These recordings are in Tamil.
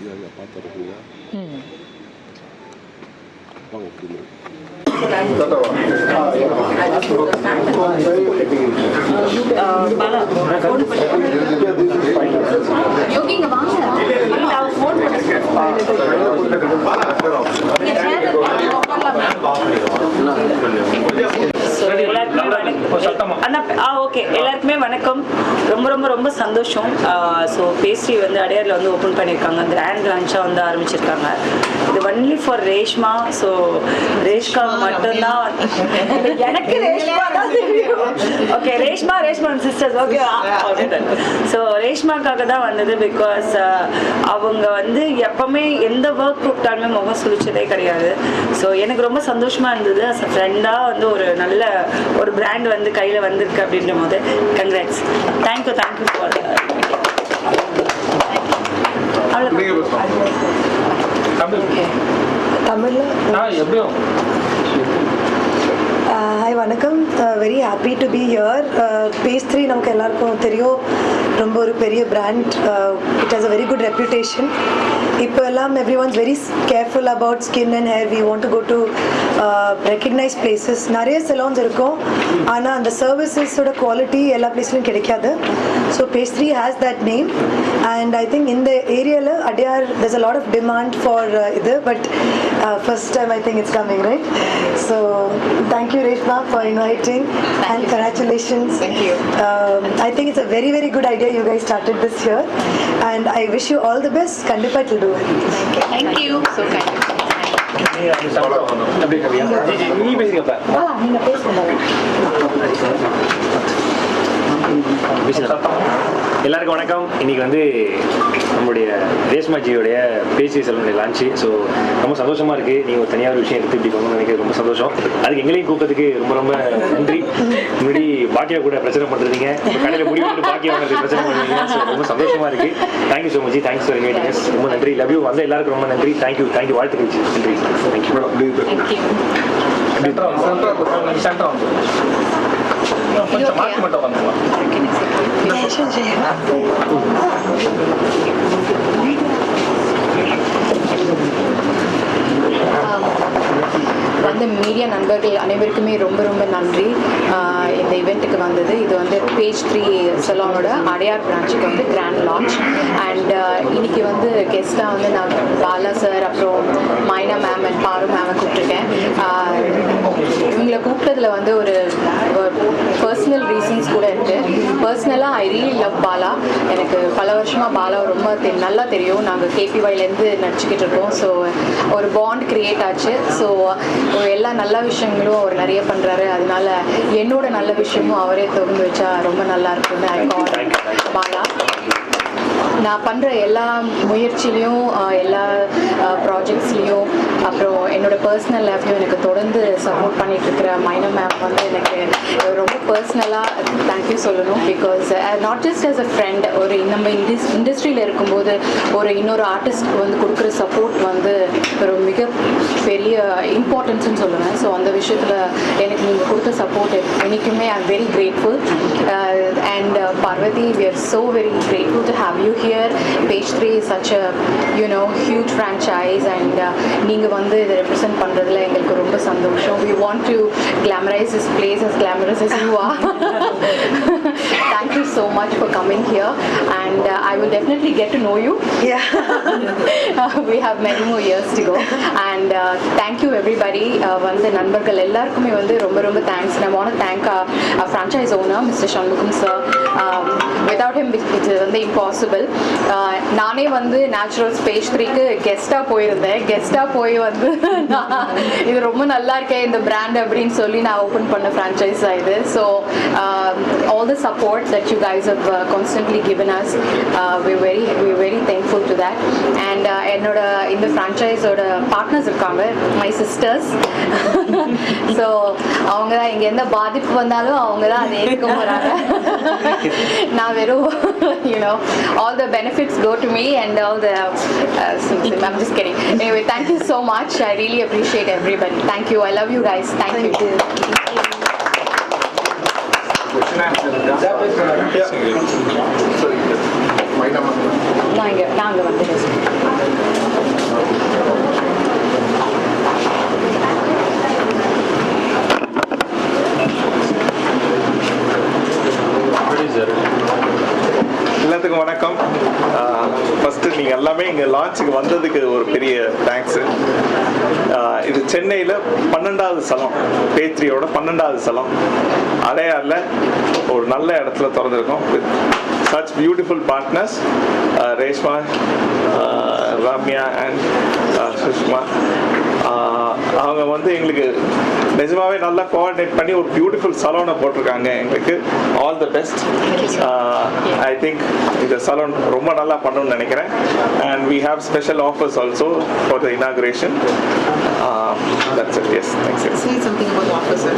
இதாக பார்த்துருக்குங்க வாங்க திரும்ப யோகி இங்க வாங்க இல்ல அவ So, எல்லாருக்குமே வணக்கம். அண்ணா ஆ ஓகே எல்லாருக்குமே வணக்கம். ரொம்ப ரொம்ப ரொம்ப சந்தோஷம். ஸோ பேஸ்ட்ரி வந்து அடையாரில் வந்து ஓப்பன் பண்ணியிருக்காங்க. கிராண்ட் லான்ச்சாக வந்து ஆரம்பிச்சிருக்காங்க. இது only for Reshma. So Reshka மட்டும்தான். எனக்கு ரேஷ்மா தான் தெரியும். Okay Reshma Reshma sisters okay so ரேஷ்மாக்காக தான் வந்தது பிகாஸ் அவங்க வந்து எப்பவுமே எந்த ஒர்க் கூப்பிட்டாலுமே முகம் சுழிச்சதே கிடையாது. ஸோ எனக்கு ரொம்ப சந்தோஷமா இருந்தது. அஸ் அ ஃப்ரெண்டாக வந்து ஒரு நல்ல ஒரு பிராண்ட் வந்து கையில் வந்திருக்கு அப்படின்ற போது congrats thank you thank you for தமிழில்? ஹாய் வணக்கம். Very happy to be here Page three நமக்கு எல்லாருக்கும் தெரியும். ரொம்ப ஒரு பெரிய brand it has a very good reputation இப்போ எல்லாம் everyone's very careful about skin and hair we want to go to recognise places நிறைய செலான்ஸ் இருக்கும் ஆனால் அந்த சர்வீசஸோட குவாலிட்டி எல்லா பிளேஸ்லையும் கிடைக்காது so Page three has that name and I think இந்த ஏரியாவில் Adyar there's a lot of demand for uh, இது but first time I think it's coming right so thank you Reshma for inviting and congratulations Thank you. um, I think it's a very very good idea you guys started this year and I wish you all the best கண்டிப்பா it will do it Thank you. So kind. நீ எல்லாருக்கும் வணக்கம். இன்னைக்கு வந்து நம்மளுடைய ரேஷ்மாஜியோடைய பேசி செல்வனுடைய லான்ச்சு ஸோ ரொம்ப சந்தோஷமா இருக்கு. நீங்க ஒரு தனியார் விஷயம் எடுத்து இப்படி பண்ணணும்னு நினைக்கிறது ரொம்ப சந்தோஷம். அதுக்கு எங்களையும் கூப்பிட்டதுக்கு ரொம்ப ரொம்ப நன்றி. முன்னாடி பாக்கியா கூட பிரச்சனை பண்றீங்க. இப்ப கடையில முடி வந்து பாக்கியா வாங்குறது பிரச்சனை பண்ணுவீங்க ஸோ ரொம்ப சந்தோஷமா இருக்கு. Thank you so much thanks for inviting ரொம்ப நன்றி. லவ் யூ வந்த எல்லாருக்கும் ரொம்ப நன்றி. தேங்க்யூ தேங்க்யூ வாழ்த்துக்கள். நன்றி. Thank you Thank you. கொஞ்சம் மாற்றி மட்டும் வந்துடலாம் Um, வந்து மீடியா நண்பர்கள் அனைவருக்குமே ரொம்ப ரொம்ப நன்றி. இந்த இவெண்ட்டுக்கு வந்தது. இது வந்து பேஜ் த்ரீ சலோனோட அடையார் பிரான்ச்சுக்கு வந்து கிராண்ட் லான்ச் அண்ட் இன்னைக்கு வந்து கெஸ்ட்டாக வந்து நான் பாலா சார் அப்புறம் மைனா மேம் அண்ட் பாரு மேமை கூப்பிட்டுருக்கேன். இவங்களை கூப்பிட்டதில் வந்து ஒரு பர்சனல் ரீசன்ஸ் கூட இருக்குது பர்சனலாக ஐ ரியலி லவ் பாலா. எனக்கு பல வருஷமாக பாலா ரொம்ப தெ- நல்லா தெரியும். நாங்கள் கேபிஒய்லேருந்து நடிச்சுக்கிட்டு இருக்கோம். ஸோ ஒரு பாண்ட் கிரியேட் ஆச்சு. ஸோ எல்லா நல்ல விஷயங்களும் அவர் நிறைய பண்ணுறாரு அதனால என்னோட நல்ல விஷயமும் அவரே திறந்து வச்சா ரொம்ப நல்லா இருக்கும்னு ஐ நான் பண்ணுற எல்லா முயற்சிலையும் எல்லா ப்ராஜெக்ட்ஸ்லேயும் அப்புறம் என்னோட பர்சனல் லைஃப்லையும் எனக்கு தொடர்ந்து சப்போர்ட் பண்ணிட்டு இருக்கிற மைனா மேம் வந்து எனக்கு ரொம்ப பர்சனலாக தேங்க்யூ சொல்லணும். Because not just as a friend ஒரு நம்ம இண்டஸ் இண்டஸ்ட்ரியில் இருக்கும்போது ஒரு இன்னொரு ஆர்டிஸ்ட்க்கு வந்து கொடுக்குற சப்போர்ட் வந்து ஒரு மிக பெரிய இம்பார்ட்டன்ஸ்னு சொல்லுவேன். ஸோ அந்த விஷயத்தில் எனக்கு நீங்கள் கொடுத்த சப்போர்ட் என்றைக்குமே I am very grateful and Parvathy we are so very grateful to have you here here Page three such a you know huge franchise and நீங்கள் வந்து இதை ரெப்ரசென்ட் பண்ணுறதுல எங்களுக்கு ரொம்ப சந்தோஷம் you want to glamorise is place as glamorous is you are Thank you so much for coming here and uh, I will definitely get to know you. yeah. We have many more years to go. And uh, thank you everybody. Uh, வந்து நண்பர்கள் எல்லாருக்குமே வந்து ரொம்ப ரொம்ப தேங்க்ஸ் நான் want thank franchise owner mister Shanmugam sir without him இது வந்து இம்பாசிபிள் நானே வந்து நேச்சுரல் ஸ்பேஸ் த்ரீக்கு கெஸ்ட்டாக போயிருந்தேன். கெஸ்ட்டாக போய் வந்து இது ரொம்ப நல்லா இருக்கே இந்த பிராண்ட் அப்படின்னு சொல்லி நான் ஓப்பன் பண்ண ஃப்ரான்ச்சைஸ் இது. So all the support that you guys have constantly given us we very we very thankful to that and என்னோட இந்த ஃப்ரான்ச்சைஸோட பார்ட்னர்ஸ் இருக்காங்க மை சிஸ்டர்ஸ் ஸோ அவங்க தான் இங்கே எந்த பாதிப்பு வந்தாலும் அவங்க தான் அதை ஏற்றுக்க போகிறாங்க நான் வெறும் you know all the benefits go to me and all the I'm just kidding anyway thank you so much. I really appreciate everybody. Thank you. I love you. வந்து எல்லாத்துக்கும் வணக்கம். ஃபஸ்ட்டு நீங்கள் எல்லாமே இங்கே லான்ச்சுக்கு வந்ததுக்கு ஒரு பெரிய தேங்க்ஸு இது சென்னையில் பன்னெண்டாவது சலம் பேத்ரியோட பன்னெண்டாவது சலம் அடையாரில் ஒரு நல்ல இடத்துல திறந்துருக்கோம். With such beautiful partners Reshma Ramya and Sushma அவங்க வந்து எங்களுக்கு நிஜமாவே நல்லா கோஆர்டினேட் பண்ணி ஒரு பியூட்டிஃபுல் சலோனை போட்டிருக்காங்க எங்களுக்கு. All the best I think இந்த சலூன் ரொம்ப நல்லா பண்ணணும்னு நினைக்கிறேன். And we have special offers also for the inauguration that's it yes thanks something about the offer, sir.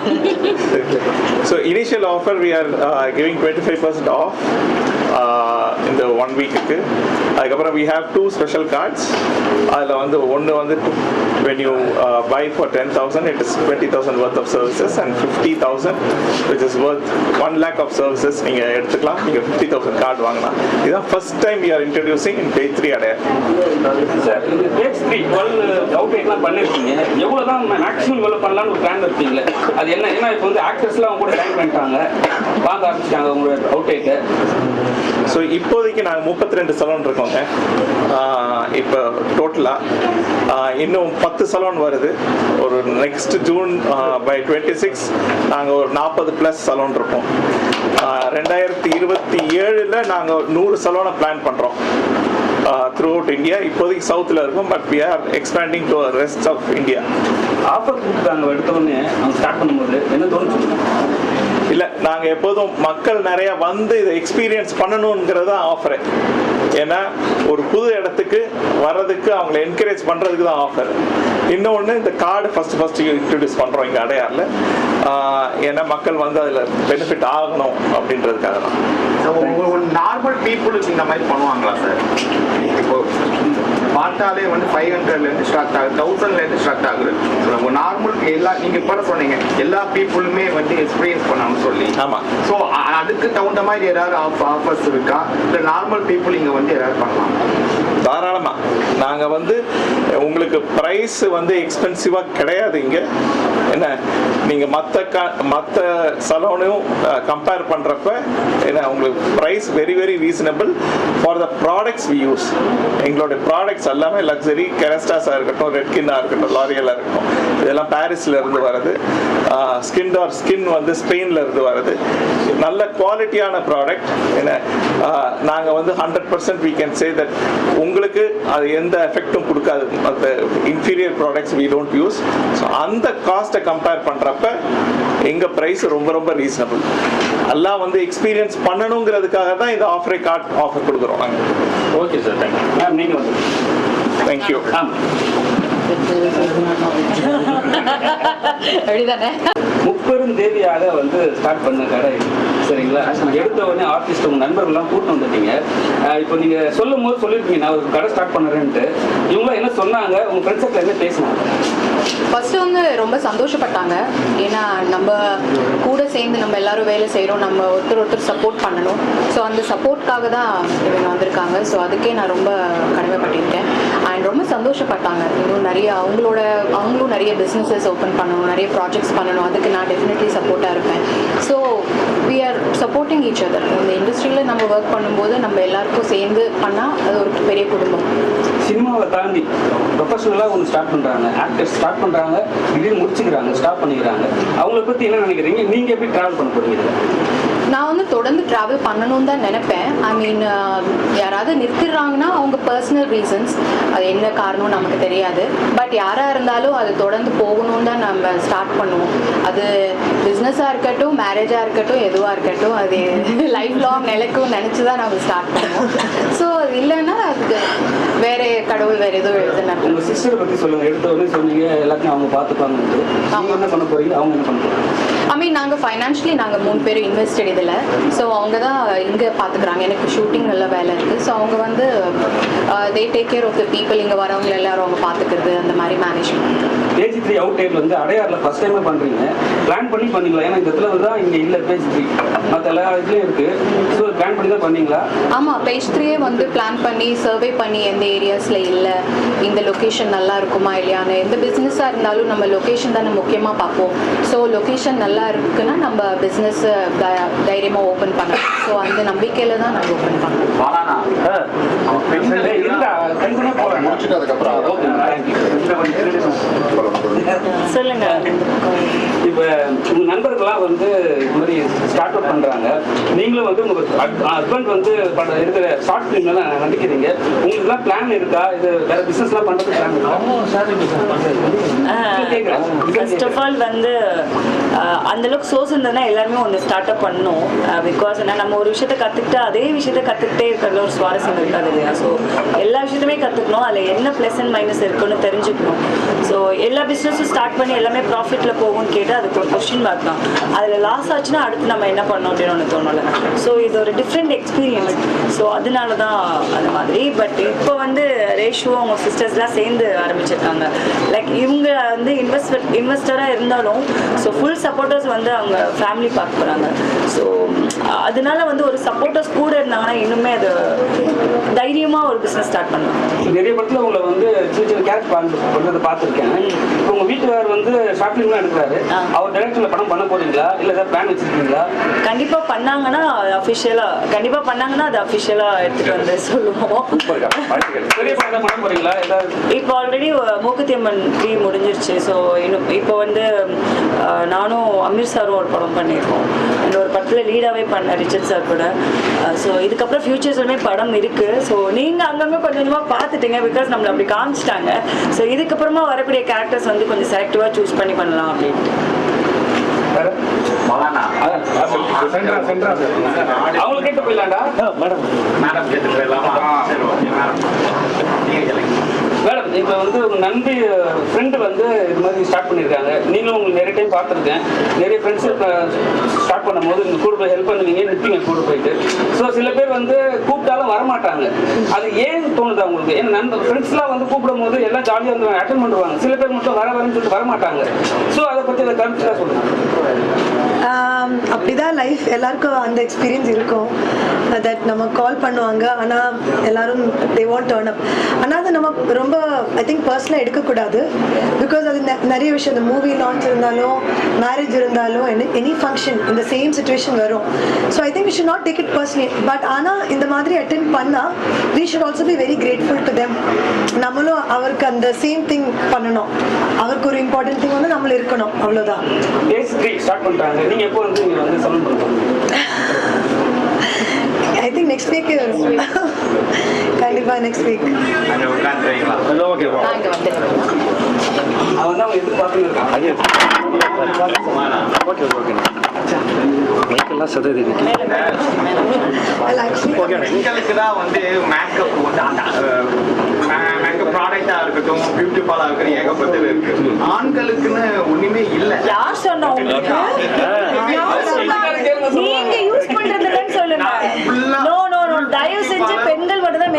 so initial offer we are இந்த ஒன் வீக்குக்கு அதுக்கப்புறம் we have two special cards அதில் வந்து ஒன்று வந்து when you buy for ten thousand it is twenty thousand worth of services and fifty thousand which is worth one lakh of services நீங்கள் எடுத்துக்கலாம். நீங்கள் 50000 கார்டு வாங்கலாம். இதுதான் first time you are introducing in page 3 Adyar sir Page three twelve out எல்லாம் பண்ணிருக்கீங்க. எவ்வளோ தான் மேக்ஸிமம் பண்ணலாம்னு ஒரு பிளான் இருப்பீங்களே. அது என்ன ஏன்னா இப்போ வந்து ஆக்டர்ஸ்லாம் அவங்க கூட ஜாயின் பண்ணிட்டாங்க. வாங்க ஆரம்பிச்சிட்டாங்க உங்களோட அவுட் ஸோ இப்போதைக்கு நாங்கள் முப்பத்தி ரெண்டு சலூன் இருக்கோங்க இப்போ டோட்டலாக இன்னும் பத்து சலூன் வருது. ஒரு next June by twenty six நாங்கள் ஒரு நாற்பது ப்ளஸ் சலூன் இருப்போம் ரெண்டாயிரத்தி இருபத்தி ஏழில் நாங்கள் நூறு சலூனை பிளான் பண்ணுறோம் த்ரூ அவுட் இந்தியா இப்போதைக்கு சவுத்தில் இருக்கும் but we are expanding to rest of India offer கொடுத்தாங்க எடுத்த உடனே அவங்க ஸ்டார்ட் பண்ணும்போது என்ன தோணுச்சு? இல்லை நாங்கள் எப்போதும் மக்கள் நிறைய வந்து இதை எக்ஸ்பீரியன்ஸ் பண்ணணுங்கிறது தான் ஆஃபரு ஏன்னா ஒரு புது இடத்துக்கு வர்றதுக்கு அவங்கள என்கரேஜ் பண்ணுறதுக்கு தான் ஆஃபர் இன்னொன்று இந்த கார்டு ஃபஸ்ட்டு ஃபஸ்ட்டு இன்ட்ரடியூஸ் பண்ணுறோம் இங்கே அடையாரில். ஏன்னா மக்கள் வந்து அதில் பெனிஃபிட் ஆகணும் அப்படின்றதுக்காக தான். ஒரு நார்மல் பீப்புளுக்கு இந்த மாதிரி பண்ணுவாங்களா சார் இப்போ பார்த்தாலே வந்து ஃபைவ் ஹண்ட்ரட்லேருந்து ஸ்டார்ட் ஆகுது தௌசண்ட்லேருந்து ஸ்டார்ட் ஆகுது. ஒரு நார்மல் எல்லா நீங்கள் இப்போ சொன்னீங்க எல்லா பீப்புளுமே வந்து எக்ஸ்பீரியன்ஸ் பண்ணணும்னு சொல்லி. ஆமாம் ஸோ அதுக்கு தகுந்த மாதிரி ஏதாவது ஆஃப் ஆஃபர்ஸ் இருக்கா? இல்லை நார்மல் பீப்புள் இங்கே வந்து ஏதாவது பண்ணலாம்? தாராளமாக நாங்கள் வந்து உங்களுக்கு ப்ரைஸ் வந்து எக்ஸ்பென்சிவாக கிடையாது இங்கே. என்ன? நீங்கள் மற்ற க மற்ற சலோனையும் கம்பேர் பண்ணுறப்ப என்ன உங்களுக்கு price very very reasonable for the products we use எங்களுடைய ப்ராடக்ட்ஸ் எல்லாமே லக்ஸரி கெரஸ்டாஸாக இருக்கட்டும் ரெட்கின்னாக இருக்கட்டும் லாரியலாக இருக்கட்டும். இதெல்லாம் பாரிஸ்ல இருந்து வருது ஸ்கின் டார் ஸ்கின் வந்து ஸ்பெயின்ல இருந்து வருது நல்ல குவாலிட்டியான ப்ராடக்ட் என்ன நாங்கள் வந்து hundred percent we can say that உங்களுக்கு அது எந்த எஃபெக்டும் கொடுக்காது. அந்த inferior products we don't use so அந்த காஸ்ட்டை கம்பேர் பண்ணுறப்ப எங்கள் ப்ரைஸ் ரொம்ப ரொம்ப ரீசனபிள் எல்லாம் வந்து எக்ஸ்பீரியன்ஸ் பண்ணணுங்கிறதுக்காக தான் இந்த ஆஃபரை கார்ட் ஆஃபர் கொடுக்குறோம் நாங்கள் ஓகே சார் தேங்க்யூ மேம் நீங்கள் வந்து. தேங்க்யூ ஆமாம் அப்படிதானே? முப்பெரும் தேவியாக வந்து ஸ்டார்ட் பண்ண கடை. சரிங்களா? எடுத்த உடனே ஆர்டிஸ்ட் உங்க நண்பர்கள்லாம் கூட்டு வந்துட்டீங்க. இப்போ நீங்க சொல்லும் போது சொல்லியிருக்கீங்க நான் ஒரு கடை ஸ்டார்ட் பண்ணுறேன்ட்டு. இவங்க என்ன சொன்னாங்க? உங்க ஃப்ரெண்ட்ஸ் என்ன பேசினாங்க. ஃபர்ஸ்ட் வந்து ரொம்ப சந்தோஷப்பட்டாங்க. ஏன்னா நம்ம கூட சேர்ந்து நம்ம எல்லாரும் வேலை செய்கிறோம் நம்ம ஒருத்தர் ஒருத்தர் சப்போர்ட் பண்ணணும். ஸோ அந்த சப்போர்ட்காக தான் இவங்க வந்திருக்காங்க. ஸோ அதுக்கே நான் ரொம்ப கடமைப்பட்டிருக்கேன். அண்ட் ரொம்ப சந்தோஷப்பட்டாங்க. இன்னும் நிறைய அவங்களோட அவங்களும் நிறைய பிஸ்னஸஸ் ஓப்பன் பண்ணணும் நிறைய ப்ராஜெக்ட்ஸ் பண்ணணும். அதுக்கு நான் டெஃபினெட்லி சப்போர்ட்டாக இருப்பேன். So we are supporting each other இந்த இண்டஸ்ட்ரியில் நம்ம ஒர்க் பண்ணும்போது நம்ம எல்லாருக்கும் சேர்ந்து பண்ணால் அது ஒரு பெரிய குடும்பம். சினிமாவை தாண்டி ப்ரொஃபஷனலாக ஒன்று ஸ்டார்ட் பண்ணுறாங்க ஆக்டர்ஸ் ஸ்டார்ட் பண்ணுறாங்க திடீர்னு முடிச்சுக்கிறாங்க ஸ்டாப் பண்ணிக்கிறாங்க. அவங்கள பற்றி என்ன நினைக்கிறீங்க? நீங்கள் எப்படி ட்ராவல் பண்ண போகிறீங்க நான் வந்து தொடர்ந்து ட்ராவல் பண்ணணும்னு தான் நினைப்பேன். ஐ மீன் uh, யாராவது நிறுத்திடுறாங்கன்னா அவங்க பர்சனல் ரீசன்ஸ் அது என்ன காரணம் நமக்கு தெரியாது. பட் யாராக இருந்தாலும் அது தொடர்ந்து போகணும்னு தான் நம்ம ஸ்டார்ட் பண்ணுவோம். அது பிஸ்னஸாக இருக்கட்டும் மேரேஜாக இருக்கட்டும் எதுவாக இருக்கட்டும் அது லைஃப் லாங் நிலைக்கும் நினச்சி தான் நம்ம ஸ்டார்ட் பண்ணுவோம். ஸோ அது இல்லைன்னா அதுக்கு வேற கடவுள் வேறு எதுவும் எழுதுனா உங்கள் சிஸ்டரை பற்றி சொல்லுங்கள் எடுத்த உடனே சொன்னீங்க எல்லாத்தையும் அவங்க பார்த்துப்பாங்க அவங்க என்ன பண்ண போறீங்க? அவங்க என்ன பண்ண போகிறாங்க ஐ மீன் நாங்கள் ஃபைனான்ஷியலி நாங்கள் மூணு பேரும் இன்வெஸ்டட் இதில் ஸோ அவங்க தான் இங்கே பார்த்துக்குறாங்க எனக்கு ஷூட்டிங் நல்ல வேலை இருக்குது ஸோ அவங்க வந்து they take care of the people இங்கே வரவங்க எல்லாரும் அவங்க பார்த்துக்கிறது அந்த மாதிரி மேனேஜ் பண்ணுறாங்க பேஜ் த்ரீ அவுட் டேட்ல வந்து அடையாறுல ஃபர்ஸ்ட் டைமே பண்றீங்க. பிளான் பண்ணி பண்ணீங்களா? ஏன்னா இந்த இடத்துல தான் இங்க இல்ல பேஜ் த்ரீ மற்ற எல்லா இதுலயும் இருக்கு. ஸோ பிளான் பண்ணி தான் பண்ணீங்களா? ஆமாம் பேஜ் த்ரீயே வந்து பிளான் பண்ணி சர்வே பண்ணி எந்த ஏரியாஸில் இல்லை இந்த லொக்கேஷன் நல்லா இருக்குமா இல்லையான்னு. எந்த பிஸ்னஸாக இருந்தாலும் நம்ம லொக்கேஷன் தானே முக்கியமாக பார்ப்போம். ஸோ லொக்கேஷன் நல்லா இருக்குன்னா நம்ம பிஸ்னஸ் தைரியமாக ஓப்பன் பண்ணலாம். ஸோ அந்த நம்பிக்கையில் தான் நாங்கள் ஓப்பன் பண்ணோம் வாடானா ஏய், சொல்லுங்க. இப்போ உங்க நண்பர்கள்லாம் வந்து இது மாதிரி ஸ்டார்ட் அப் பண்றாங்க. நீங்களும் வந்து உங்க ஹஸ்பண்ட் வந்து பண்ற இருக்கிற ஷார்ட் ஃபிலிம் எல்லாம் நடிக்கிறீங்க. உங்களுக்கு எல்லாம் பிளான் இருக்கா? இது வேற பிசினஸ் எல்லாம் பண்றது பிளான் இருக்கா? ஃபர்ஸ்ட் ஆஃப் ஆல் வந்து அந்த அளவுக்கு சோர்ஸ் இருந்ததுன்னா எல்லாருமே ஒன்று ஸ்டார்ட் அப் பண்ணணும் பிகாஸ் என்ன நம்ம ஒரு விஷயத்த கற்றுக்கிட்டு அதே விஷயத்த கற்றுக்கிட்டே இருக்கிறதுல ஒரு சுவாரஸ்யம் இருக்காது இல்லையா? ஸோ எல்லா விஷயத்தையுமே கற்றுக்கணும் அதில் என்ன ப்ளஸ் அண்ட் மைனஸ் இருக்குன்னு தெரிஞ்சுக்கணும். ஸோ எல்லா பிஸ்னஸும் ஸ்டார்ட் பண்ணி எல்லாமே ப்ராஃபிட்டில் போகும்னு கேட்டு அதுக்கு ஒரு கொஸ்டின் மார்க் தான். அதில் லாஸ் ஆச்சுன்னா அடுத்து நம்ம என்ன பண்ணோம் அப்படின்னு ஒன்று தோணலை ஸோ இது ஒரு டிஃப்ரெண்ட் எக்ஸ்பீரியன்ஸ் ஸோ அதனால தான் அந்த மாதிரி. பட் இப்போ வந்து ரேஷுவோ அவங்க சிஸ்டர்ஸ்லாம் சேர்ந்து ஆரம்பிச்சிருக்காங்க. லைக் இவங்க வந்து இன்வெஸ்ட் இன்வெஸ்டராக இருந்தாலும் ஸோ ஃபுல் சப்போர்ட்டர்ஸ் வந்து அவங்க ஃபேமிலி பார்க்க போகிறாங்க ஸோ அதனால வந்து ஒரு சப்போர்ட்டர்ஸ் கூட இருந்தாங்கன்னா இன்னுமே அது தைரியமாக ஒரு பிஸ்னஸ் ஸ்டார்ட் பண்ணலாம். நிறைய படத்துல உங்களை வந்து சின்ன சின்ன கேரக்டர் பண்றதை பார்த்துருக்கேன். இப்போ உங்க வீட்டுக்காரர் வந்து ஷார்ட் ஃபிலிம்லாம் எடுக்கிறாரு. அவர் டைரக்ஷன்ல படம் பண்ண போறீங்களா? இல்ல ஏதாவது பிளான் வச்சிருக்கீங்களா? கண்டிப்பாக பண்ணாங்கன்னா அது அஃபிஷியலாக கண்டிப்பாக பண்ணாங்கன்னா அது அஃபிஷியலாக எடுத்துகிட்டு வந்து சொல்லுவோம். இப்போ ஆல்ரெடி மூக்குத்தி அம்மன் த்ரீ முடிஞ்சிருச்சு. ஸோ இன்னும் இப்போ வந்து நானும் அமீர் சாரும் ஒரு படம் பண்ணியிருக்கோம். இன்னொரு படத்தில் லீடாகவே பண்ண ரிச்சர்ட் சார் கூட. ஸோ இதுக்கப்புறம் ஃபியூச்சர்ஸ்லுமே படம் இருக்குது ஸோ நீங்கள் அங்கங்கே கொஞ்சம் கொஞ்சமாக பார்த்துட்டீங்க பிகாஸ் நம்மளை அப்படி காமிச்சிட்டாங்க. ஸோ இதுக்கப்புறமா வரக்கூடிய கேரக்டர்ஸ் வந்து கொஞ்சம் செலக்டிவாக சூஸ் பண்ணி பண்ணலாம் அப்படின்ட்டு. வேற? வாடானா சென்ட்ரா சென்ட்ரா. அவங்களை கேட்டு போயிடலாம்டா. மேடம். மேடம் கேட்டு போயிடலாமா? சரி ஓகே மேடம். நீங்க கேளுங்க மேடம் இப்போ வந்து உங்க நண்பி ஃப்ரெண்டு வந்து இது மாதிரி ஸ்டார்ட் பண்ணியிருக்காங்க நீங்களும் உங்களுக்கு நிறைய டைம் பார்த்துருக்கேன். நிறைய ஃப்ரெண்ட்ஸ் ஸ்டார்ட் பண்ணும்போது நீங்கள் கூட போய் ஹெல்ப் பண்ணுவீங்க நிற்பீங்க கூட போயிட்டு. ஸோ சில பேர் வந்து கூப்பிட்டாலும் வரமாட்டாங்க. அது ஏன் தோணுது அவங்களுக்கு? ஏன்னா நண்பர் ஃப்ரெண்ட்ஸ்லாம் வந்து கூப்பிடும் போது எல்லாம் ஜாலியாக வந்து அட்டன் பண்ணுவாங்க. சில பேர் மட்டும் வர வரன்னு சொல்லிட்டு வரமாட்டாங்க. ஸோ அதை பற்றி அதை கருத்து தான் சொல்லுங்கள் Um, அப்படிதான் லைஃப் எல்லாருக்கும் அந்த எக்ஸ்பீரியன்ஸ் இருக்கும். தட் நம்ம கால் பண்ணுவாங்க. ஆனால் எல்லாரும் தே வாண்ட் டேர்ன் அப் ஆனால் அது நம்ம ரொம்ப ஐ திங்க் பர்சனலாக எடுக்கக்கூடாது. பிகாஸ் அது நெ- நிறைய விஷயம். இந்த மூவி லான்ச் இருந்தாலும் மேரேஜ் இருந்தாலும் எனி ஃபங்க்ஷன் இந்த சேம் சுச்சுவேஷன் வரும். So I think we should not take it personally but ஆனால் இந்த மாதிரி அட்டென்ட் பண்ணால் we should also be very grateful to them நம்மளும் அவருக்கு அந்த சேம் திங் பண்ணணும். அவருக்கு ஒரு இம்பார்ட்டன்ட் திங் வந்து நம்மளும் இருக்கணும். அவ்வளோதான் ஸ்டார்ட் பண்ணுறாங்க நீங்கள் எப்போ வந்து நீங்கள் வந்து சலூன் பண்ணுவாங்க ஐ திங்க் நெக்ஸ்ட் வீக் கண்டிப்பா நெக்ஸ்ட் வீக் அங்கே உட்காந்துருவீங்களா ஓகே நான் இங்கே வந்துடுறேன். அவன் தான் அவங்க எதிர்பார்த்துன்னு இருக்கான். ஐயோ ஓகே ஓகே மைக்கெல்லாம் பெண்களுக்கு தான் வந்து மேக்கப் வந்து அந்த மேக்கப் ப்ராடக்டா இருக்கட்டும் பியூட்டி இருக்கட்டும் ஏகப்பட்டது இருக்கு. ஆண்களுக்குன்னு ஒண்ணுமே இல்ல. யார் சொன்னா உங்களுக்கு? யார் சொன்னா? நீங்க யூஸ் பண்றதுலன்னு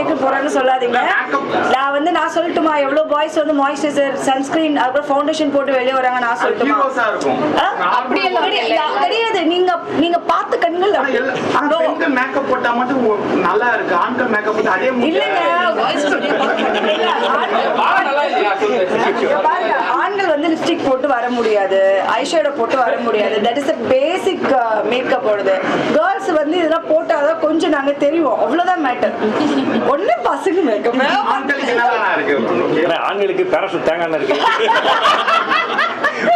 மேக்கப் போறாங்கன்னு சொல்லாதீங்க. நான் வந்து நான் சொல்லட்டுமா? எவ்வளவு பாய்ஸ் வந்து மாய்ஸ்சரைசர் சன்ஸ்கிரீன் அப்புறம் ஃபவுண்டேஷன் போட்டு வெளியே வராங்க நான் சொல்லட்டுமா? அப்படியெல்லாம் கிடையாது. நீங்க நீங்க பார்த்த கண்கள் மேக்கப் போட்டா மட்டும் நல்லா இருக்கு. ஆண்கள் மேக்கப் போட்டு அதே இல்லைங்க. ஆண்கள் வந்து லிப்ஸ்டிக் போட்டு வர முடியாது. ஐஷேடோ போட்டு வர முடியாது. That is a basic makeup ஓடுது கேர்ள்ஸ் வந்து இதெல்லாம் போட்டாதான் கொஞ்சம் நாங்க தெரியும் அவ்வளவுதான் மேட்டர் ஒண்ணு பசங்க மேக்கப் ஆண்களுக்கு என்னதான் இருக்கு? ஏன்னா ஆண்களுக்கு பேராசூட் தேங்காய் இருக்கு.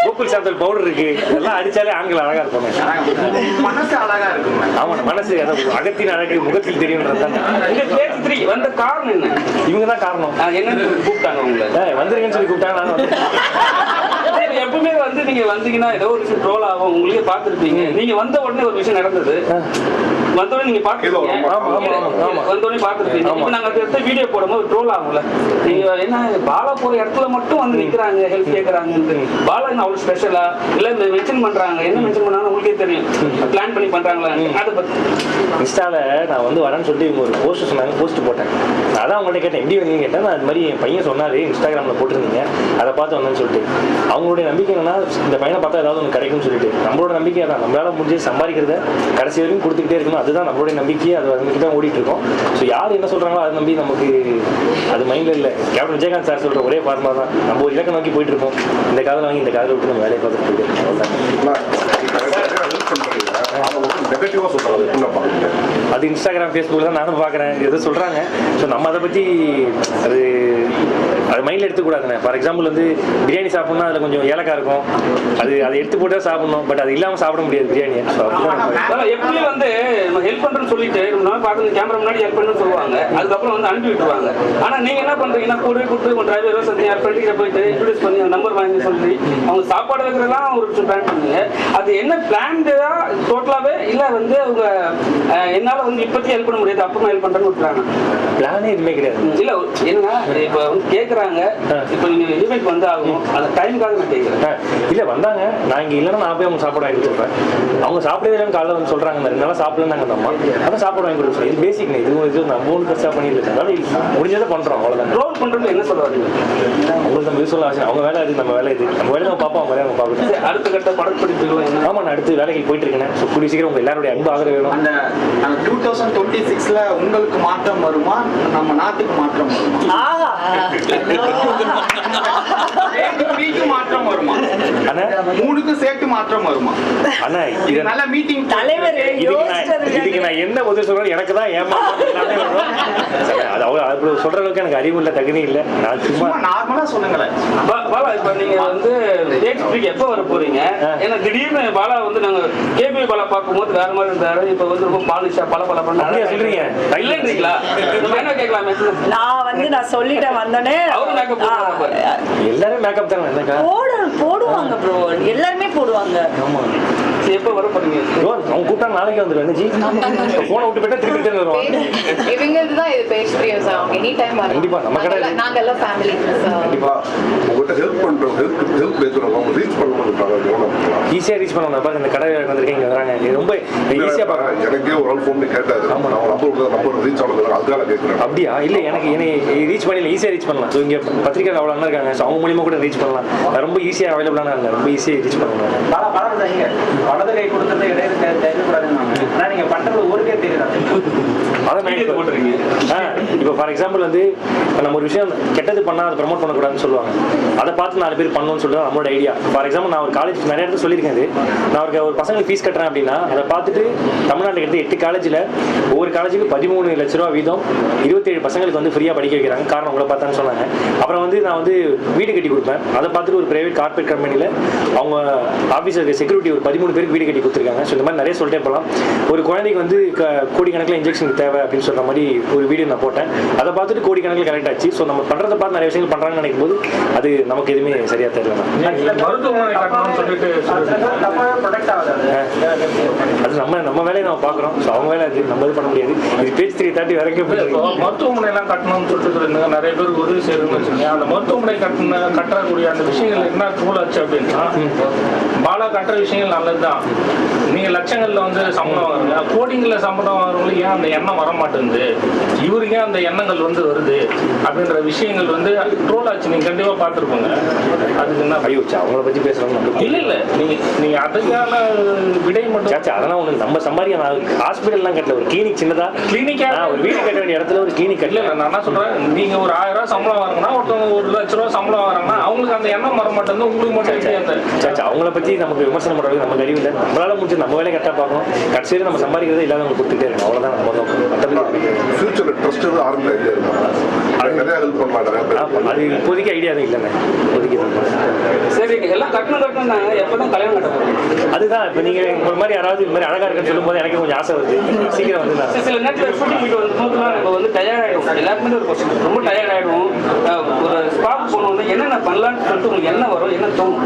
கோகுல் சாந்தல் பவுடர் இருக்கு. இதெல்லாம் அடிச்சாலே ஆண்கள் அழகா இருப்பாங்க. மனசு அழகா இருக்குங்க ஆமா மனசு அகத்தின் அழகு முகத்தில் தெரியுன்றது தான். இந்த த்ரீ வந்த காரணம் என்ன? இவங்க தான் காரணம். என்ன கூப்பிட்டாங்க உங்களை. வந்துருங்கன்னு சொல்லி கூப்பிட்டாங்க எப்பவுமே வந்து நீங்க வந்தீங்கன்னா ஏதோ ஒரு விஷயம் ட்ரோல் ஆகும். உங்களுக்கே பார்த்துருப்பீங்க. நீங்க வந்த உடனே ஒரு விஷயம் நடந்தது. வந்த உடனே நீங்க பார்த்துருப்பீங்க. ஆமா, ஆமா, ஆமா, ஆமா. வந்த உடனே பார்த்துருப்பீங்க. இப்போ நாங்க அடுத்த எடுத்த வீடியோ போடும்போது ட்ரோல் ஆகும்ல. நீங்க என்ன பாலா போற இடத்துல மட்டும் வந்து நிக்கிறாங்க ஹெல்ப் கேக்குறாங்க பாலா என்ன அவ்வளவு ஸ்பெஷலா இல்ல மென்ஷன் பண்றாங்க. என்ன மென்ஷன் பண்ணாலும் உங்களுக்கே தெரியும். பிளான் பண்ணி பண்றாங்களா அதை பத்தி. இன்ஸ்டால நான் வந்து வரேன்னு இவங்க ஒரு போஸ்ட் சொன்னாங்க போஸ்ட் போட்டேன். நான் அதான் அவங்கள்ட்ட கேட்டேன். எப்படி வந்தீங்க கேட்டேன். நான் அது மாதிரி என் பையன் சொன்னாரு இன்ஸ்டாகிராமில் போட்டிருந்தீங்க. அதை பார்த்து வந்தேன்னு சொல்லிட்டு. அவங்களுடைய நம்பிக்கை என்னன்னா இந்த பையனை பார்த்தா ஏதாவது ஒன்று கிடைக்கும்னு சொல்லிட்டு. நம்மளோட நம்பிக்கை தான் நம்மளால முடிஞ்சு சம்பாதிக்கிறத கடைசி வரைக்கும் கொடுத்துக்கிட்டே இருக்கணும். அதுதான் நம்மளுடைய நம்பிக்கையே. அது வந்து தான் ஓடிட்டு இருக்கோம் ஸோ யார் என்ன சொல்றாங்களோ அதை நம்பி நமக்கு அது மைண்டில் இல்லை. கேப்டன் விஜயகாந்த் சார் சொல்ற ஒரே ஃபார்மா தான் நம்ம ஒரு இலக்கை நோக்கி போயிட்டு இருக்கோம் இந்த காதில் வாங்கி இந்த காதில் விட்டு நம்ம வேலையை பார்த்துட்டு போயிட்டு அது அது இன்ஸ்டாகிராம் ஃபேஸ்புக்கில் தான் நானும் பார்க்குறேன். எதோ சொல்கிறாங்க ஸோ நம்ம அதை பற்றி அது அது மைண்டில் எடுத்துக்கூடாதுண்ணே. ஃபார் எக்ஸாம்பிள் வந்து பிரியாணி சாப்பிட்ணும்னா அதில் கொஞ்சம் ஏலக்காய் இருக்கும். அது அதை எடுத்து போட்டு தான் சாப்பிடணும். பட் அது இல்லாமல் சாப்பிட முடியாது பிரியாணியை. நம்ம- எப்படி வந்து நம்ம ஹெல்ப் பண்றோம்னு சொல்லிட்டு நாள் பார்த்து கேமரா முன்னாடி ஹெல்ப் பண்ணுன்னு சொல்லுவாங்க. அதுக்கப்புறம் வந்து அனுப்பி விட்டுருவாங்க. ஆனா நீங்க என்ன பண்றீங்கன்னா கூட கூட்டு உங்க டிரைவரோ சந்தி யார் ஃப்ரெண்டு போயிட்டு இன்ட்ரடியூஸ் பண்ணி அந்த நம்பர் வாங்கி சொல்லி அவங்க சாப்பாடு வைக்கிறதெல்லாம் ஒரு பிளான் பண்ணுங்க அது என்ன பிளான்டா டோட்டலாவே இல்ல வந்து அவங்க என்னால வந்து இப்போதைக்கு ஹெல்ப் பண்ண முடியாது அப்புறமா ஹெல்ப் பண்றேன்னு ஒரு பிளான் எதுவுமே கிடையாது. இல்ல என்ன இப்ப வந்து கேக்குறாங்க. இப்ப நீங்க ஈவெண்ட் வந்து ஆகும் அந்த டைமுக்காக நான் கேக்குறேன். இல்ல வந்தாங்க. நான் இங்க இல்லைன்னா நான் போய் அவங்க சாப்பாடு வாங்கி கொடுப்பேன் அவங்க சாப்பிடவே இல்லைன்னு காலைல வந்து சொல்றாங்க இந்த ரெண்டு நாளா சாப்பிடலன்னாங்க அம்மா அதான் சாப்பாடு வாங்கி சொல்லி இது பேசிக் இது இது நம்ம மூணு பெருசா பண்ணிட்டு அதனால முடிஞ்சதை பண்றோம் அவ்வளவுதான். ரோல் பண்றது என்ன சொல்ல வரீங்க? அவங்களுக்கு நம்ம சொல்ல அவசியம் அவங்க வேலை இது நம்ம வேலை இது. நம்ம வேலை நம்ம பார்ப்போம் பார்க்கணும் சரி, அடுத்த கட்ட படப்பிடிப்புகள் ஆமா நான் அடுத்து வேலைக்கு போயிட்டு இருக்கேன். ஸோ கூடிய சீக்கிரம் உங்க எல்லாருடைய அன்பு ஆதரவு வேணும். அந்த டூ தௌசண்ட் டுவெண்ட்டி சிக்ஸ்ல உங்களுக்கு மாற்றம் வருமா? நம்ம நாட்டுக்கு மாற்றம் வருமா? மாற்றம் வருமா அண்ணா மூணுக்கும் சேர்த்து மாற்றம் வருமா? அண்ணா இது நல்ல மீட்டிங் தலைவர் இதுக்கு நான் என்ன பதில் சொல்றேன் எனக்கு தான் ஏமாற்றம் அது அவ்வளோ அப்படி சொல்ற அளவுக்கு எனக்கு அறிவு இல்லை தகுதி இல்லை. நான் சும்மா நார்மலா சொல்லுங்களேன். பா- பாலா இப்ப நீங்க வந்து டேட் எப்போ வர போறீங்க? ஏன்னா திடீர்னு பாலா வந்து நாங்க கேபி பாலா பார்க்கும்போது வேற மாதிரி இருந்தாரு. இப்ப வந்து ரொம்ப பாலிஷா பல பல அப்படியா சொல்றீங்க? இல்லன்றீங்களா? நம்ம என்ன கேட்கலாமே. நான் வந்து நான் சொல்லிட்டேன் வந்தோடனே அவரும். ஆ, எல்லாரும் மேக்கப் தானே போடுவாங்க ப்ரோ எல்லாருமே போடுவாங்க. ஆமா. சரி, எப்போ வர போறீங்க? அவங்க கூப்பிட்டா நாளைக்கு வந்துடுவேன் ஜி போனை விட்டு போயிட்டா திருப்பி திரும்பி வருவான். இவங்களுக்கு தான் இது பேஜ் த்ரீ அவங்க எனி டைம் கண்டிப்பா, நம்ம கடை இது. நாங்க எல்லாம் ஃபேமிலி கண்டிப்பா. உங்கள்கிட்ட ஹெல்ப் பண்றோம் ஹெல்ப் ஹெல்ப் பேசுறோம் அவங்க ரீச் பண்ண மாட்டாங்க ஈஸியா ரீச் பண்ணணும் பாருங்க இந்த கடை வந்திருக்கேன் இங்க வராங்க. ரொம்ப ஈஸியா எனக்கே ஒரு ஆள் ஃபோன் பண்ணி கேட்டாரு. ஆமா. நான் நம்பர் நம்பர் ரீச் ஆனது அதுக்காக கேட்கிறேன் அப்படியா? இல்ல எனக்கு என்னை ரீச் பண்ணல ஈஸியா ரீச் பண்ணலாம். ஸோ இங்க பத்திரிக்கை அவ்வளோ இருக்காங்க. ஸோ அவங்க மூலியமா கூட ரீச் பண்ணலாம். ரொம்ப ஈஸியா அவைலபிளான இல்லை ரொம்ப ஈஸியா ரீச் பண்ணலாம் பல பலருந்தாங்க வலது கை கொடுத்தது இடையில தெ- தெரியக்கூடாதுன்னு ஆனா நீங்க பண்றது ஊருக்கே தெரியுது? அதான் நான் இப்போ ஃபார் எக்ஸாம்பிள் வந்து இப்போ நம்ம ஒரு விஷயம் கெட்டது பண்ணால் அதை ப்ரமோட் பண்ணக்கூடாதுன்னு சொல்லுவாங்க. அதை பார்த்து நாலு பேர் பண்ணணும்னு சொல்லிட்டு நம்மளோட ஐடியா ஃபார் எக்ஸாம்பிள் நான் ஒரு காலேஜ் நிறைய இடத்துல சொல்லியிருக்கேன் நான் ஒரு ஒரு பசங்களுக்கு ஃபீஸ் கட்டுறேன் அப்படின்னா அதை பார்த்துட்டு தமிழ்நாட்டில் எடுத்து எட்டு காலேஜில் ஒவ்வொரு காலேஜுக்கு பதிமூணு லட்ச ரூபா வீதம் இருபத்தேழு பசங்களுக்கு வந்து ஃப்ரீயாக படிக்க வைக்கிறாங்க. காரணம் உங்களை பார்த்தான்னு சொன்னாங்க. அப்புறம் வந்து நான் வந்து வீடு கட்டி கொடுப்பேன். அதை பார்த்துட்டு ஒரு பிரைவேட் கார்பரேட் கம்பெனியில் அவங்க ஆஃபீஸருக்கு செக்யூரிட்டி ஒரு பதிமூணு பேருக்கு வீடு கட்டி கொடுத்துருக்காங்க. ஸோ இந்த மாதிரி நிறைய சொல்லிட்டே போகலாம். ஒரு குழந்தைக்கு வந்து க- கோடிக்கணக்கில் இன்ஜெக்ஷன் தேவை அப்படின்னு சொல்கிற மாதிரி ஒரு வீடியோ நான் போட்டேன். அதை பார்த்துட்டு கோடிக்கணக்கில் கனெக்ட் ஆச்சு. ஸோ நம்ம பண்ணுறதை பார்த்து நிறைய விஷயங்கள் பண்ணுறாங்கன்னு நினைக்கும் போது அது நமக்கு எதுவுமே சரியா தெரியல மருத்துவமனை கட்டணும்னு சொல்லிட்டு தப்பாவே ப்ரொடெக்ட் ஆகுது அது. நம்ம நம்ம வேலையை நம்ம பார்க்குறோம். ஸோ அவங்க வேலை அது. நம்ம இது பண்ண முடியாது. இது பேஜ் த்ரீ தேர்ட்டி வரைக்கும் இப்போ மருத்துவமனை எல்லாம் கட்டணும்னு சொல்லிட்டு சொல்லியிருந்தாங்க நிறைய பேருக்கு உதவி செய்யணும்னு வச்சுக்கோங்க அந்த மருத்துவமனை கட்டின கட்டக்கூடிய அந்த விஷயங்கள் என்ன ஆச்சு அப்படின்னா பாலா கட்டுற விஷயங்கள் நல்லதுதான். நீங்க லட்சங்கள்ல வந்து சம்பளம் வாங்குறீங்க கோடிங்கள்ல சம்பளம் வாங்குறவங்களுக்கு ஏன் அந்த எண்ணம் வர மாட்டேங்குது இவருக்கு அந்த எண்ணங்கள் வந்து வருது. அப்படின்ற விஷயங்கள் வந்து ட்ரோல் ஆச்சு நீங்க கண்டிப்பா பார்த்துருப்போங்க. அதுக்கு என்ன? ஐயோ ச்சே, அவங்கள பேசுகிறோம் நம்மளுக்கு இல்ல இல்ல. நீங்க நீங்க அதுக்கான விடை மட்டும் சாச்சா அதெல்லாம் ஒன்று நம்ம சம்பாதிக்க நான் ஹாஸ்பிட்டல்லாம் கட்டல. ஒரு கிளினிக் சின்னதா. கிளினிக்கா ஒரு வீடு கட்ட வேண்டிய இடத்துல ஒரு கிளினிக் கட்டல. நான் என்ன சொல்றேன்? நீங்க ஒரு ஆயிரம் ரூபாய் சம்பளம் வாங்கினா ஒருத்தவங்க ஒரு லட்ச ரூபாய் சம்பளம் வாங்குறாங்கன்னா அவங்களுக்கு அந்த எண்ணம் வர மாட்டேங்குது உங்களுக்கு மட்டும் அவங்கள பத்தி நமக்கு விமர்சனம் பண்றதுக்கு நமக்கு அறிவு இல்லை. நம்மளால முடிஞ்சு நம்ம நம்ம வேலையை கரெக்டாக பார்க்கணும். கடைசியில் நம்ம சம்பாதிக்கிறதே இல்லாதவங்க கொடுத்துட்டே இருக்கணும். அவ்வளோதான் நம்ம நோக்கம். மற்றபடி ஃபியூச்சர்ல ட்ரஸ்ட் ஆரம்பிக்க ஐடியா இருக்கா? அது இப்போதைக்கு ஐடியா எதுவும் இல்லைண்ணே இப்போதைக்கு. சரி எல்லாம் கட்டணம் கட்டணும்னாங்க எப்பதான் கல்யாணம் கட்ட போறீங்க? அதுதான் இப்போ நீங்கள் உங்களை மாதிரி யாராவது இது மாதிரி அழகாக இருக்குன்னு சொல்லும்போது எனக்கு கொஞ்சம் ஆசை வருது. சீக்கிரம் வந்து நான் சில நேரத்தில் ஷூட்டிங் போயிட்டு வந்து போதுலாம் நம்ம வந்து டயர்ட் ஆகிடும் எல்லாருக்குமே ஒரு கொஸ்டின் ரொம்ப டயர்ட் ஆகிடும் ஒரு ஸ்பாட் போகணும்னா என்னென்ன பண்ணலாம்னு சொல்லிட்டு உங்களுக்கு என்ன வரும் என்ன தோணும்?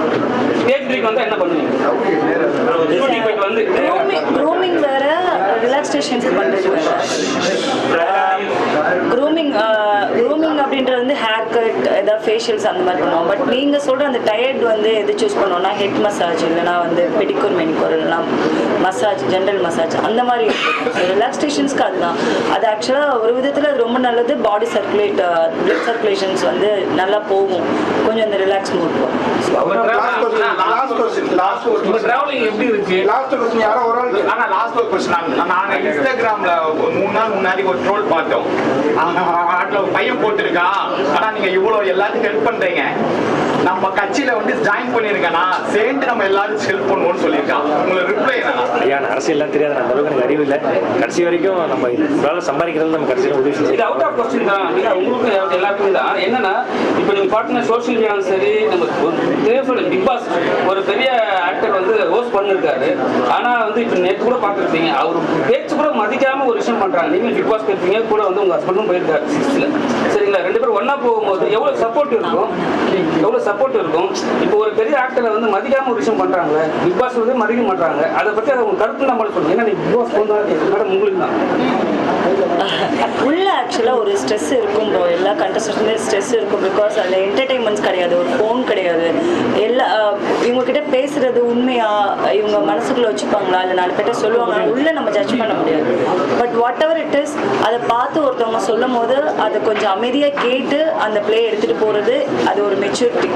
ஸ்டேஜ் பிரேக் வந்தால் என்ன பண்ணுவீங்க? வந்து க்ரூமிங் வேற ரிலாக்ஸேஷன்ஸ் பண்ணுறது க்ரூமிங் க்ரூமிங் அப்படின்றது வந்து ஹேர் கட் ஏதாவது ஃபேஷியல்ஸ் அந்த மாதிரி பண்ணுவோம். பட் நீங்கள் சொல்கிற அந்த டயர்ட் வந்து எது சூஸ் பண்ணுவோம்னா ஹெட் மசாஜ் இல்லைனா வந்து பெடிக்கூர் மெனிக்கூர் இல்லைனா மசாஜ் ஜென்ரல் மசாஜ் அந்த மாதிரி ரிலாக்ஸேஷன்ஸ்க்கு அதுதான். அது ஆக்சுவலாக ஒரு விதத்தில் அது ரொம்ப நல்லது. பாடி சர்க்குலேட் பிளட் சர்க்குலேஷன்ஸ் வந்து நல்லா போகும். கொஞ்சம் அந்த ரிலாக்ஸ் மூட் போகும் லாஸ்ட் கொஸ்டின் லாஸ்ட் உங்க கொஸ்டின் டிராவலிங் எப்படி இருக்கு லாஸ்ட் கொஸ்டின் யாரோ ஒரு ஆள் ஆனா லாஸ்ட் ஒரு கொஸ்டின் நான் இன்ஸ்டாகிராம்ல ஒரு மூணு நாள் முன்னாடி ஒரு ட்ரோல் பார்த்தோம் பையன் போட்டிருக்கான் ஆனா நீங்க இவ்வளவு எல்லாத்துக்கும் ஹெல்ப் பண்றீங்க நம்ம கட்சியில வந்து ஜாயின் பண்ணிருக்கேனா? சேர்ந்து நம்ம எல்லாரும் ஹெல்ப் பண்ணுவோம்னு சொல்லியிருக்கான் உங்களை ரிப்ளை ஐயா அரசியல்லாம் தெரியாது. அந்த அளவுக்கு எனக்கு அறிவு இல்லை. கடைசி வரைக்கும் நம்ம வேலை சம்பாதிக்கிறது நம்ம கடைசியில் உதவி இது செஞ்சு அவுட் ஆஃப் கொஸ்டின் தான் எல்லா- எல்லாருக்குமே தான் என்னன்னா இப்போ நீங்க பார்த்தீங்கன்னா சோஷியல் மீடியாவும் சரி நம்ம சொல்ல பிக் பாஸ் ஒரு பெரிய ஆக்டர் வந்து ஹோஸ்ட் பண்ணிருக்காரு. ஆனா வந்து இப்போ நேற்று கூட பார்த்துருப்பீங்க. அவர் பேச்சு கூட மதிக்காம ஒரு விஷயம் பண்றாங்க. நீங்க பிக் பாஸ் போயிருப்பீங்க கூட வந்து உங்க ஹஸ்பண்டும் போயிருக்காரு. சிக்ஸ்த்ல சரிங்களா? ரெண்டு பேரும் ஒண்ணா போகும்போது எவ்வளவு சப்போர்ட் இருக்கும்? எவ்வளவு சப்போர்ட் இருக்கும். இப்போ ஒரு பெரிய ஆக்டரை வந்து மதிக்காம ஒரு விஷயம் பண்றாங்களே பிக் பாஸ் வந்து மதிக்க மாட்டாங்க அதை பத்தி அதை உங்க கருத்து நம்மளுக்கு சொல்லுங்க. ஏன்னா நீங்க பிக் பாஸ் போனா மேடம் உங்களுக்கு தான் உள்ள ஆக்சுவலாக ஒரு ஸ்ட்ரெஸ் இருக்கும் ப்ரோ எல்லா கண்டஸ்டன்ட்லேயே ஸ்ட்ரெஸ் இருக்கும் பிகாஸ் அதில் என்டர்டைன்மெண்ட்ஸ் கிடையாது ஒரு ஃபோன் கிடையாது. எல்லா இவங்கக்கிட்ட பேசுகிறது பேசுறது உண்மையா? இவங்க மனசுக்குள்ளே வச்சுப்பாங்களா? இல்லை நாலு பேர்ட்ட சொல்லுவாங்க உள்ளே நம்ம ஜட்ஜ் பண்ண முடியாது. But whatever it is அதை பார்த்து ஒருத்தவங்க சொல்லும் போது அதை கொஞ்சம் அமைதியாக கேட்டு அந்த ப்ளே எடுத்துகிட்டு போகிறது அது ஒரு மெச்சூரிட்டி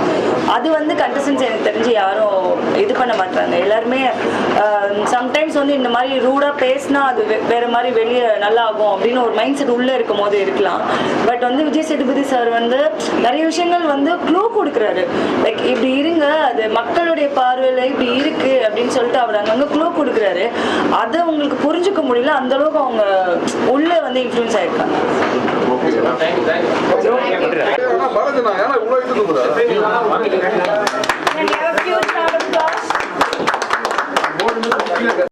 அது வந்து கண்டஸ்டன்ஸ் எனக்கு தெரிஞ்சு யாரும் இது பண்ண மாட்டாங்க எல்லாருமே சம்டைம்ஸ் வந்து இந்த மாதிரி ரூடாக பேசினா அது வேறு வேற மாதிரி வெளியே நல்லா ஆகும் அப்படின்னு ஒரு மைண்ட் செட் உள்ளே இருக்கும் போது இருக்கலாம். பட் வந்து விஜய் சேதுபதி சார் வந்து நிறைய விஷயங்கள் வந்து க்ளோ கொடுக்குறாரு. லைக் இப்படி இருங்க அது மக்களுடைய பார்வையில் இப்படி இருக்குது அப்படின்னு சொல்லிட்டு அவர் அங்கங்கே க்ளோ கொடுக்குறாரு. அதை உங்களுக்கு புரிஞ்சுக்க முடியல அந்த அளவுக்கு அவங்க உள்ளே வந்து இன்ஃப்ளூயன்ஸ் ஆயிருக்காங்க. Thank you.